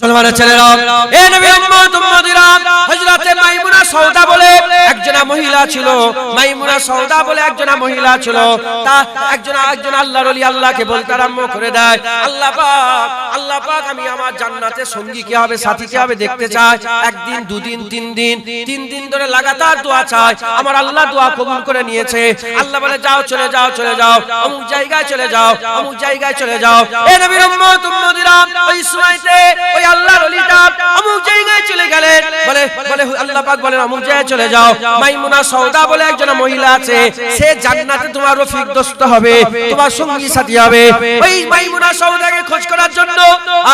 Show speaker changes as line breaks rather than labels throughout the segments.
মুসলমানের ছেলেরা এ নবী উম্মত উম্মতিরা হযরতে মাইমুনা সওদা বলে একজনা মহিলা ছিল। মাইমুনা সওদা বলে একজনা মহিলা ছিল। তা একজনা একজন আল্লাহর ওলি আল্লাহকে বলতে আরম্ভ করে দেয়। আল্লাহ পাক আল্লাহ পাক, আমি আমার জান্নাতে সঙ্গী কি হবে, সাথী কি হবে দেখতে চাই। একদিন, দুদিন, তিন দিন তিন দিন ধরে লাগাতার দোয়া চাই। আমার আল্লাহ দোয়া কবুল করে নিয়েছে। আল্লাহ বলে, যাও, চলে যাও চলে যাও। অমুক জায়গায় চলে যাও, অমুক জায়গায় চলে যাও। এ নবীর উম্মত, উম্মতিরা ওই সময়তে ওই আল্লাহর ওলিটা অমুক জায়গায় চলে গেলেন। বলে বলে আল্লাহ পাক বলেন, অমুক জায়গায় চলে যাও। মাইমুনা সওদা বলে একজন মহিলা আছে, সে জান্নাতে তোমার রফিক দোস্ত হবে, তোমার সঙ্গী সাথী হবে। ওই মাইমুনা সওদাকে খোঁজ করার জন্য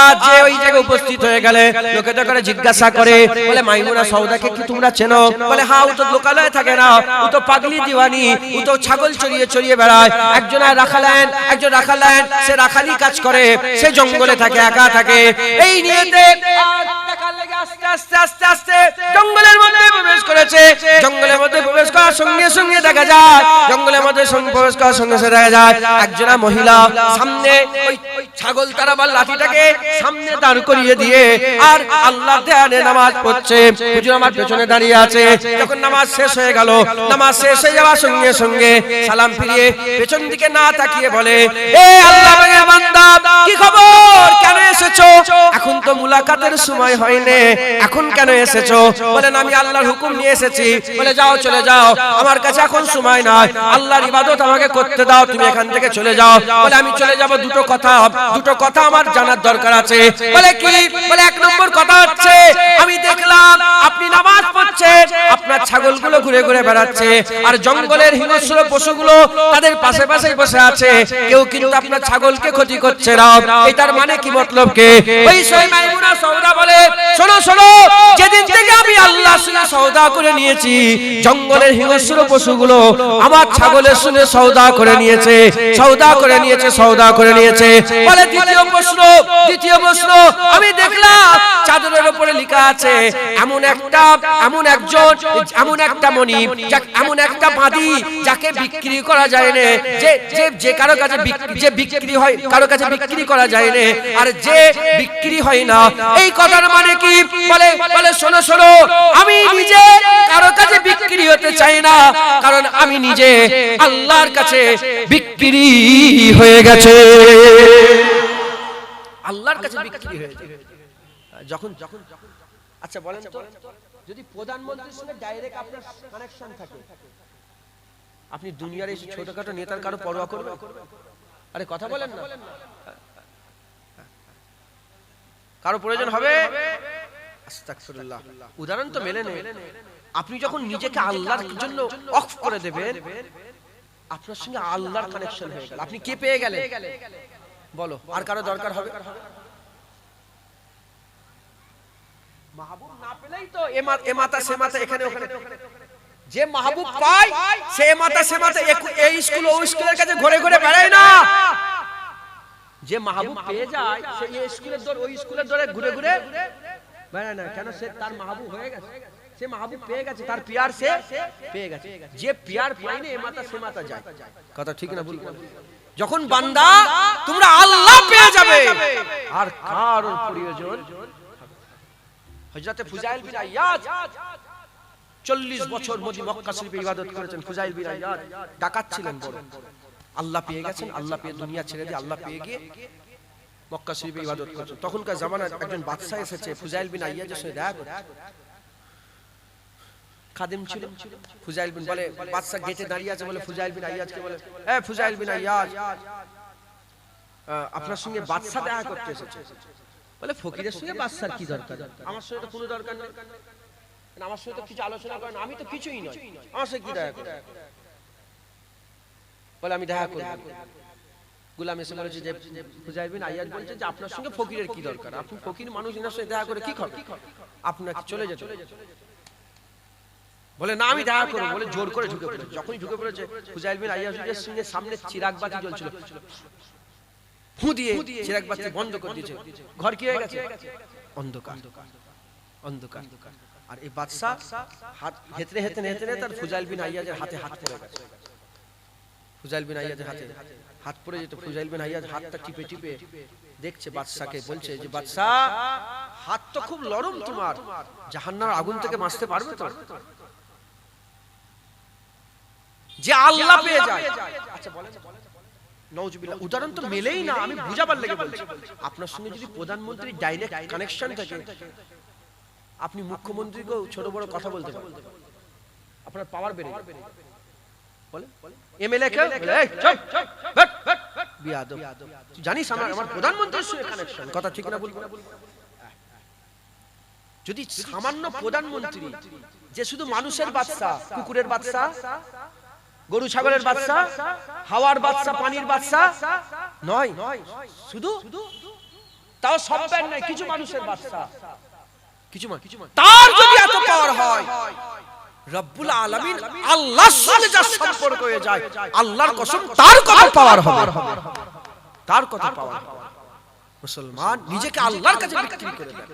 আজ যে ওই জায়গায় উপস্থিত হয়ে গেলে লোকেটা করে জিজ্ঞাসা করে, বলে, মাইমুনা সওদাকে কি তোমরা চেনো? বলে হ্যাঁ ও তো লোকালয়ে থাকে না, ও তো পাগলি দিওয়ানি, ও তো ছাগল চড়িয়ে চড়িয়ে বেড়ায়। একজন আর রাখালেন একজন রাখালেন সে রাখালি কাজ করে, সে জঙ্গলে থাকে, একা থাকে। এই নিয়েতে জঙ্গলের মধ্যে প্রবেশ করেছে। জঙ্গলের মধ্যে প্রবেশ করার সঙ্গে সঙ্গে দেখা যায়, জঙ্গলের মধ্যে প্রবেশ করার সঙ্গে সঙ্গে দেখা যায় মহিলা সামনে ছাগল তারাবার লাঠিটাকে সামনে দাঁড় করিয়ে দিয়ে আর আল্লাহ ধ্যানে নামাজ পড়ছে। আমার পেছনে দাঁড়িয়ে আছে। যখন নামাজ শেষ হয়ে গেল, নামাজ শেষ হয়ে যাওয়ার সঙ্গে সঙ্গে সালাম ফিরিয়ে পেছন দিকে না তাকিয়ে বলে, এ আল্লাহ কি খবর? কেন এসেছ? এখন তো মুলাকাতের সময় হয়নি। এখন কেন এসেছ? বলেন আমি আল্লাহর হুকুম নিয়ে এসেছি। বলে যাও চলে যাও। আমার কাছে এখন সময় নাই। আল্লাহর ইবাদত আমাকে করতে দাও তুমি এখান থেকে চলে যাও। বলে আমি চলে যাব দুটো কথা দুটো কথা আমার জানার দরকার আছে। বলে কি? বলে এক নম্বর কথা হচ্ছে আমি দেখলাম আপনি নামাজ পড়ছেন আপনার ছাগলগুলো ঘুরে ঘুরে বেড়াচ্ছে আর জঙ্গলের হিংস্র পশুগুলো তাদের পাশে পাশে বসে আছে। কেউ কিন্তু আপনার ছাগলকে ক্ষতি করছে না। এটার মানে কি মতলব কে ওই সই মাইমুনা সওদা বলে শোনো শোনো, যেদিন থেকে আমি আল্লাহ শুনে সওদা করে নিয়েছি, জঙ্গলের হিংস্র পশুগুলো আমার ছাগলের শুনে সওদা করে নিয়েছে, সওদা করে নিয়েছে, সওদা করে নিয়েছে। বলে দ্বিতীয় প্রশ্ন দ্বিতীয় প্রশ্ন, আমি দেখলাম চাদরের উপরে লেখা আছে, এমন একটা, এমন একজন, এমন একটা যা- এমন একটা বাঁধি যাকে বিক্রি করা যায় না, যে যে যে কারও কাছে যে বিক্রি হয়, কারও কাছে বিক্রি করা যায় না, আর যে বিক্রি হয় না। এই কথার মানে কি? বলে বলে শোনো শোনো আমি নিজে কারও কাছে বিক্রি হতে চাই না কারণ আমি নিজে আল্লাহর কাছে বিক্রি হয়ে গেছে। আল্লাহর কাছে বিক্রি হয়ে গেছে যখন যখন আচ্ছা বলেন তো যদি প্রধানমন্ত্রীর সঙ্গে ডাইরেক্ট আপনার কানেকশন থাকে আপনি দুনিয়ার এই ছোটখাটো নেতার কারও পরোয়া করবে আরে কথা বলেন না। কারও প্রয়োজন হবে? উদাহরণ তো মেলে নেই। আপনি যখন নিজেকে আল্লাহর জন্য অফ করে দেবেন আপনার সঙ্গে আল্লাহর কানেকশন হয়ে গেল। আপনি কে পেয়ে গেলেন? বলো আর কারও দরকার হবে? মাহবুব না পেলেই তো এ মাতা সে মাতা এখানে ওখানে যে মাহবুব পায় সে মাতা সে মাতা এই স্কুল ওই স্কুলের কাছে ঘুরে ঘুরে বেড়ায় না! যে মাহবুব পেয়ে যায় সে এই স্কুলের দৌড় ওই স্কুলের দৌড়ে ঘুরে ঘুরে বেড়ায় না কেন সে তার মাহবুব হয়ে গেছে? সে মাহবুব পেয়ে গেছে তার পিয়ার সে পেয়ে গেছে। যে পিয়ার পায়নি এ মাতা সে মাতা যায়। কথা ঠিক না ভুল যখন বান্দা তোমরা আল্লাহ পেয়ে যাবে। আর কার প্রয়োজন হযরতে ফুজাইল বিন আইয়াজ 40 বছর মোদি মক্কা শরীফে ইবাদত করেছেন ফুজাইল বিন ডাকাত ছিলেন বড়। আল্লাহ পেয়ে গেছেন আল্লাহ পেয়ে দুনিয়া ছেড়ে দিয়ে আল্লাহ পেয়ে গিয়ে মক্কা শরীফে ইবাদত করেছেন তখনকার জামানায় একজন বাদশা এসেছে, ফুজাইল বিন আইয়াজের সঙ্গে দেখা করতে খাদিম ছিল। ফুজাইল বিন বলে বাদশা গেটে দাঁড়িয়ে আছে বলে, ফুজাইল বিন আইয়াজকে বলে, এ ফুজাইল বিন আইয়াজ আপনার সঙ্গে বাদশা দেখা করতে এসেছে। বলে, ফকিরের সঙ্গে বাদশার কি দরকার? আমার সঙ্গে তো কোনো দরকার নেই আমার সঙ্গে তো কিছু আলোচনা করেন। আমি তো কিছুই নয়। আমার সঙ্গে কি দেখা করে বলে, আমি দেখা করব। গুলাম এসে বলেছে যে ফুজাইল বিন আইয়াজ বলছে যে আপনার সঙ্গে ফকিরের কি দরকার? আপনি ফকির মানুষ, এনার সঙ্গে দেখা করে কি খবর? আপনাকে চলে যেতে বলে, না, আমি দেখা করব। বলে জোর করে ঢুকে পড়েছে। যখনই ঢুকে পড়েছে, ফুজাইল বিন আইয়াজের সঙ্গে সামনে চিরাগ বাতি জ্বলছিল। ফু দিয়ে চিরাগ বাতি বন্ধ করে দিয়েছে। ঘর কি হয়ে গেছে? অন্ধকার। অন্ধকার। আর এই বাদশা হাত হেতরে হেতরে হেতরে তার ফুজাইল বিন আইয়াজের হাতে হাত পড়ে গেছে। ফুজাইল বিন আইয়াজের হাতে। হাত পড়ে যেত ফুজাইল বিন আইয়াজ হাতটা টিপে টিপে দেখছে বাদশাকে বলছে যে বাদশা হাত তো খুব নরম তোমার। জাহান্নার আগুন থেকে বাঁচতে পারবে তো যে আল্লাহ পেয়ে যায়। আচ্ছা বলেন। নওজুবিল্লাহ উদাহরণ তো মেলেই না আমি বুঝাবার লেগে বলছি। আপনার সঙ্গে যদি প্রধানমন্ত্রী ডাইরেক্ট কানেকশন থাকে আপনি মুখ্যমন্ত্রীকেও ছোট বড় কথা বলতে পারেন। আপনার পাওয়ার বেড়ে যাবে। বলে এমএলএ কে? চুপ, হট, বিয়াদব। তুই জানিস আমার আমার প্রধানমন্ত্রীর সঙ্গে কানেকশন কথা ঠিক না বলব যদি সামান্য প্রধানমন্ত্রী যে শুধু মানুষের বাচ্চা কুকুরের বাচ্চা গরু ছাগলের বাচ্চা হাওয়ার বাচ্চা পানির বাচ্চা নয়। শুধু তাও সব নাই কিছু মানুষের বাচ্চা। কিছু তার যদি এত পাওয়ার হয় রব্বুল আলামিন আল্লাহর সঙ্গে যার সম্পর্ক হয়ে যায় আল্লাহর কসম তার কত পাওয়ার হবে। তার কত পাওয়ার মুসলমান নিজেকে আল্লাহর কাছে বিক্রি করে দেন।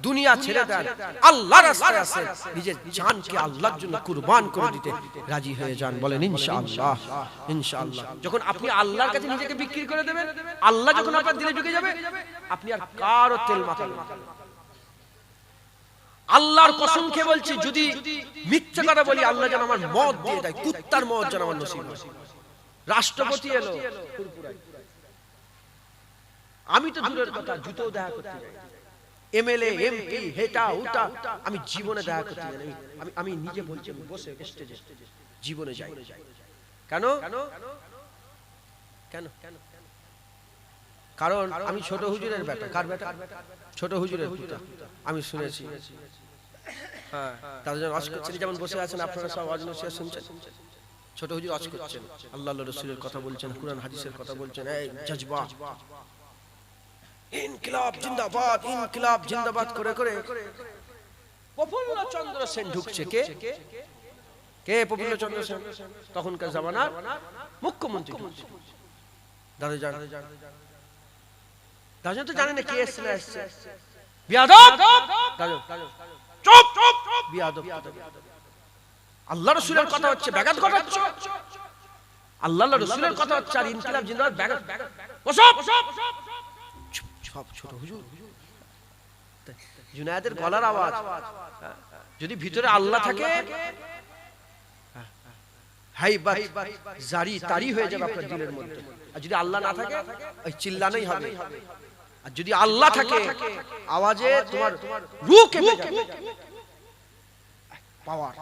দুনিয়া ছেড়ে দেন। আল্লাহর রাস্তায় আছে। নিজের জানকে আল্লাহর জন্য কুরবান করে দিতে রাজি হয়ে যান বলেন ইনশাআল্লাহ। ইনশাআল্লাহ। যখন আপনি আল্লাহর কাছে নিজেকে বিক্রি করে দেবেন আল্লাহ যখন আপনার দিলে ঢুকে যাবে আপনি আর কারও তেল মাথাবেন। আল্লাহর কসম খেয়ে বলছি যদি মিথ্যা কথা বলি আল্লাহ যেন আমার মদ দিয়ে দেয় কুত্তার মদ যেন আমার নসিব রাষ্ট্রপতি এলো আমি তো দূরের কথা জুতো দেখা করতে এমএলএ এমপি হেটা উটা আমি জীবনে দেখা করতে যাই আমি- আমি নিজে বলছি বসে স্টেজে জীবনে যাই। কেন? কেন? কেন? কারণ আমি ছোট হুজুরের বেটা কার বেটা ছোট হুজুরের পুতা। আমি শুনেছি। হ্যাঁ। তাদের জন্য অস করছেন। যেমন বসে আছেন আপনারা সব অজ শুনছেন। ছোট হুজুর অজ করছেন। আল্লাহ রসুলের কথা বলছেন কুরআন হাদিসের কথা বলছেন। এই জজবা। ইনকিলাব জিন্দাবাদ ইনকিলাব জিন্দাবাদ করে করে। প্রফুল্ল চন্দ্র সেন ঢুকছে। কে? কে? প্রফুল্ল চন্দ্র সেন? তখনকার জামানার মুখ্যমন্ত্রী দাদা জান দাদা তো জানে না কে এসছে বিয়াদব দাদা চুপ চুপ বিয়াদব আল্লাহ রসুলের কথা হচ্ছে ব্যাঘাত ঘটাচ্ছ আল্লাহ রসুলের কথা হচ্ছে আর ইনকিলাব জিন্দাবাদ ব্যাঘাত বসো চুপ, সব ছোট হুজুর জুনায়েদের গলার আওয়াজ যদি ভিতরে আল্লাহ থাকে হাই বাত জারি তারি হয়ে যাবে আপনার দিলের মধ্যে আর যদি আল্লাহ না থাকে ওই চিল্লানোই হবে আর যদি আল্লাহ থাকে আওয়াজে তোমার কেঁপে যাবে। পাওয়ার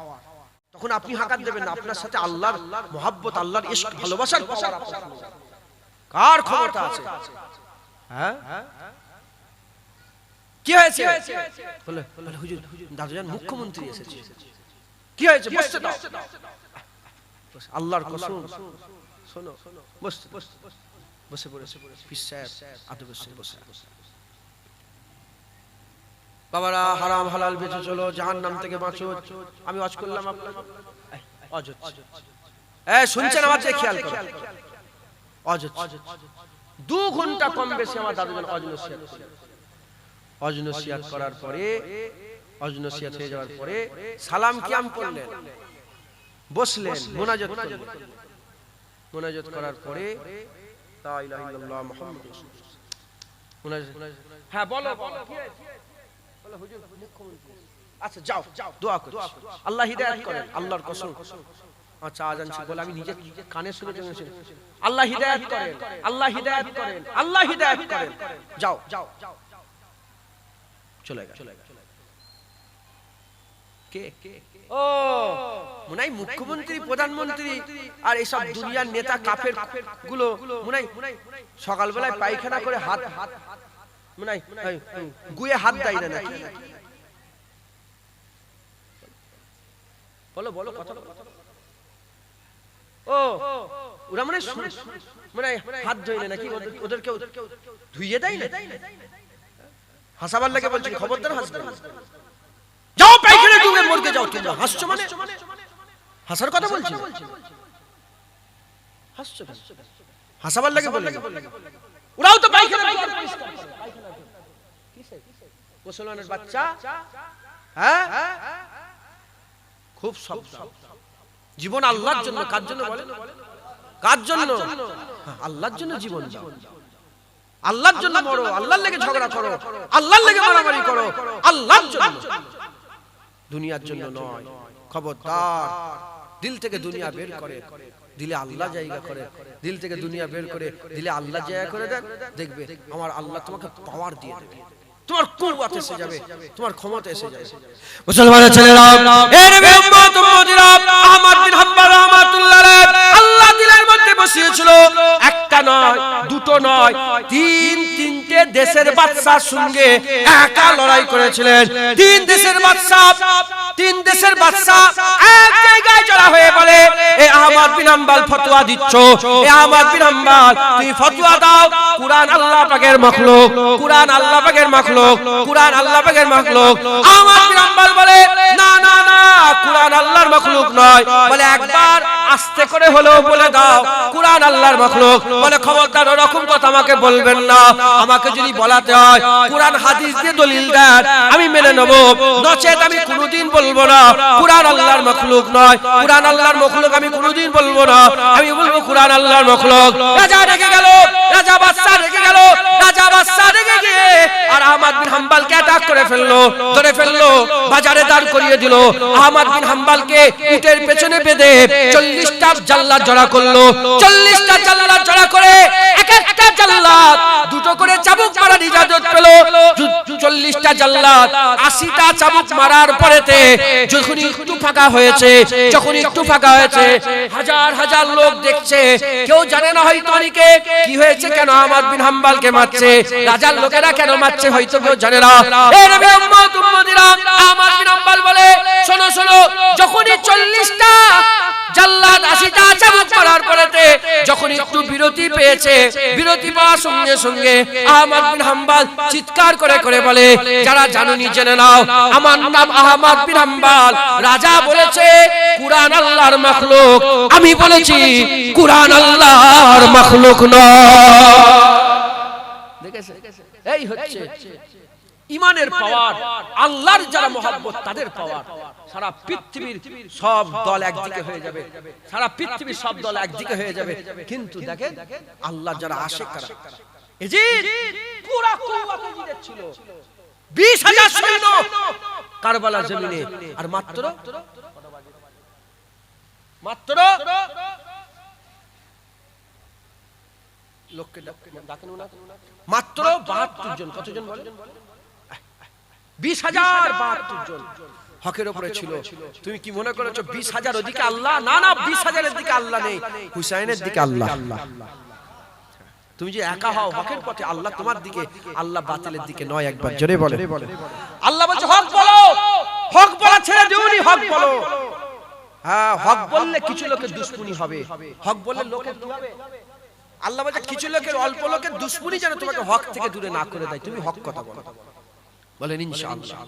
তখন আপনি হাকাত দেবেন না আপনার সাথে আল্লাহর মোহাব্বত আল্লাহর ইশক ভালোবাসার পাওয়ার কার ক্ষমতা আছে? হ্যাঁ? কি হয়েছে? বলে বলে হুজুর দাদুজান মুখ্যমন্ত্রী এসেছে। কি হয়েছে? বসতে দাও। আল্লাহর কসম। শোনো বসতে বসে পড়েছে। সাহেব বসে বাবারা হারাম হালাল বেঁচে চলো জাহান নাম থেকে বাঁচো। আমি অজ করলাম আপনার। শুনছেন আমার খেয়াল করো অজ হচ্ছে। দু ঘণ্টা কম বেশি আমার দাদুজন অজনসিয়াত অজনসিয়াত করার পরে অজনসিয়াত হয়ে যাওয়ার পরে সালাম কিয়াম করলেন। বসলেন। মোনাজাত করলেন। মোনাজাত করার পরে লা ইলাহা ইল্লাল্লাহ মুহাম্মাদুর রাসূলুল্লাহ। হ্যাঁ বলো বলো। কি বলো, হুজুর, মুখ্যমন্ত্রী। আচ্ছা যাও দোয়া করছি। আল্লাহ হিদায়াত করেন আল্লাহর কসম। আচ্ছা আজান ছিল বলে আমি নিজে কানে শুনে শুনে আল্লাহ হিদায়াত করেন আল্লাহ হিদায়াত করেন আল্লাহ হিদায়াত করেন। যাও যাও চলে গেল। কে? ও মনে মুখ্যমন্ত্রী প্রধানমন্ত্রী আর এইসব দুনিয়ার নেতা কাফেরগুলো সকালবেলায় পায়খানা করে হাত হাত গুয়ে হাত দেয় না নাকি? বলো বলো কথা ও ওরা মানে মানে হাত ধুই না নাকি? ওদের- ওদেরকে ধুইয়ে দেয় না? হাসাবার লাগে বলছি খবরদার হাসবে? যাও মরতে যাও তোমরা। হাসছো মানে? হাসার কথা বলছি? হাসছো হাসাবার লাগে বলে ওরাও তো পাইখানে পাইখানে পরিষ্কার করে। কিসে? মুসলমানের বাচ্চা? হ্যাঁ? খুব সব জীবন আল্লাহর জন্য, কার জন্য বলেন কার জন্য? আল্লাহর জন্য জীবন দাও। আল্লাহর জন্য মরো, আল্লাহর লেগে ঝগড়া করো, আল্লাহর লেগে মারামারি করো, আল্লাহর জন্য। দুনিয়ার জন্য নয়। খবরদার। দিল থেকে দুনিয়া বের করে। দিলে আল্লাহ জায়গা করে। দিল থেকে দুনিয়া বের করে। দিলে আল্লাহ জায়গা করে দেন। দেখবে আমার আল্লাহ তোমাকে পাওয়ার দিয়ে দেবে। তোমার কুয়াত এসে যাবে। তোমার ক্ষমতা এসে যাবে। মুসলমানের ছেলেরা এ নবী উম্মত উম্মতিরা আহমদ বিন হাম্বল রাহমাতুল্লাহ আল্লাহ দিলের মধ্যে বসিয়েছিল। একটা নয় দুটো নয় তিন তিন তিনটে দেশের বাদশার সঙ্গে একা লড়াই করেছিলেন। তিন দেশের বাদশা তিন দেশের বাদশা এক জায়গায় জড়া হয়ে বলে এ আহমদ বিন হাম্বল ফতোয়া দিচ্ছ এ আহমদ বিন হাম্বল তুই ফতোয়া দাও কুরআন আল্লাহ পাকের মাখলুক কুরআন আল্লাহ পাকের মাখলুক কুরআন আল্লাহ পাকের মাখলুক আহমদ বিন হাম্বল বলে না না না কুরআন আল্লাহর মাখলুক নয় বলে একবার আস্তে করে হলেও বলে দাও, কুরআন আল্লাহর মাখলুক। বলে, খবরদার, ওরকম কথা আমাকে বলবেন না। আমাকে যদি বলাতে হয়, কুরআন হাদিস দিয়ে দলিল দেন, আমি মেনে নেব। নচেত আমি কোনোদিন বলব না, কুরআন আল্লাহর মাখলুক নয়। কুরআন আল্লাহর মাখলুক আমি কোনোদিন বলব না। আমি বলব, কুরআন আল্লাহর মাখলুক। রাজা রেগে গেল, রাজা বাদশা রেগে গেল, রাজা বাদশা রেগে গিয়ে আর আহমদ বিন হাম্বলকে অ্যাটাক করে ফেলল। বাজারে দাঁড় করিয়ে দিল। আহমদ বিন হাম্বালকে উটের পেছনে বেঁধে চল্লিশটা জাল্লা জড়া করল। চল্লিশটা জাল্লা জড়া করে একটা দুটো করে চাবুক পেল। চল্লিশটা আশিটা চাবুক মারার পরেতে যখন একটু ফাঁকা হয়েছে যখন একটু ফাঁকা হয়েছে, হাজার হাজার লোক দেখছে। কেউ জানে না হয়তো অনেকে কি হয়েছে, কেন বিন হাম্বলকে মারছে, রাজার লোকেরা কেন মারছে, হয়তো কেউ জানে না। বিন হাম্বল বলে, শোনো শোনো, যখনই চল্লিশটা জাল্লাদ আশিটা চাবুক মারার পরেতে যখন একটু বিরতি পেয়েছে, বিরতি পাওয়ার সঙ্গে সঙ্গে আহমদ বিন হাম্বল চিৎকার করে করে বলে, যারা জানুনি জেনে নাও, আমার নাম আহমদ বিন হাম্বল। রাজা বলেছে, কুরআন আল্লাহর মাখলুক। আমি বলেছি, কুরআন আল্লাহর মাখলুক নয়। দেখেছে? এই হচ্ছে। ইমানের পাওয়ার আল্লাহর যারা মহব্বত তাদের পাওয়ার। সারা পৃথিবীর সব দল একদিকে হয়ে যাবে। সারা পৃথিবীর সব দল একদিকে হয়ে যাবে। কিন্তু দেখেন আল্লাহ যারা আসে তারা। এজিদ পুরা কুওয়াত এজিদের ছিল। 20000 সৈন্য। কারবালার জমিনে। আর মাত্র? মাত্র? লোককে ডাকেন মাত্র বাহাত্তর জন। কতজন বলে? বিশ হাজার বাহাত্তর জন হকের উপরে ছিল। তুমি কি মনে করেছ বিশ হাজার ওদিকে আল্লাহ? না না বিশ হাজারের দিকে আল্লাহ নেই। হুসাইনের দিকে আল্লাহ। তুমি যে একা হও হকের পথে আল্লাহ তোমার দিকে আল্লাহ বাতিলের দিকে নয় একবার জোরে বলে। আল্লাহ বলছে হক বলো। হক বলা ছেড়ে দিওনি হক বলো। হ্যাঁ হক বললে কিছু লোকের দুশ্মনী হবে। হক বললে লোকের কি হবে? আল্লাহ বলছে কিছু লোকের অল্প লোকের দুশ্মনী যেন তোমাকে হক থেকে দূরে না করে দেয়। তুমি হক কথা বলো। বলেন ইনশাআল্লাহ।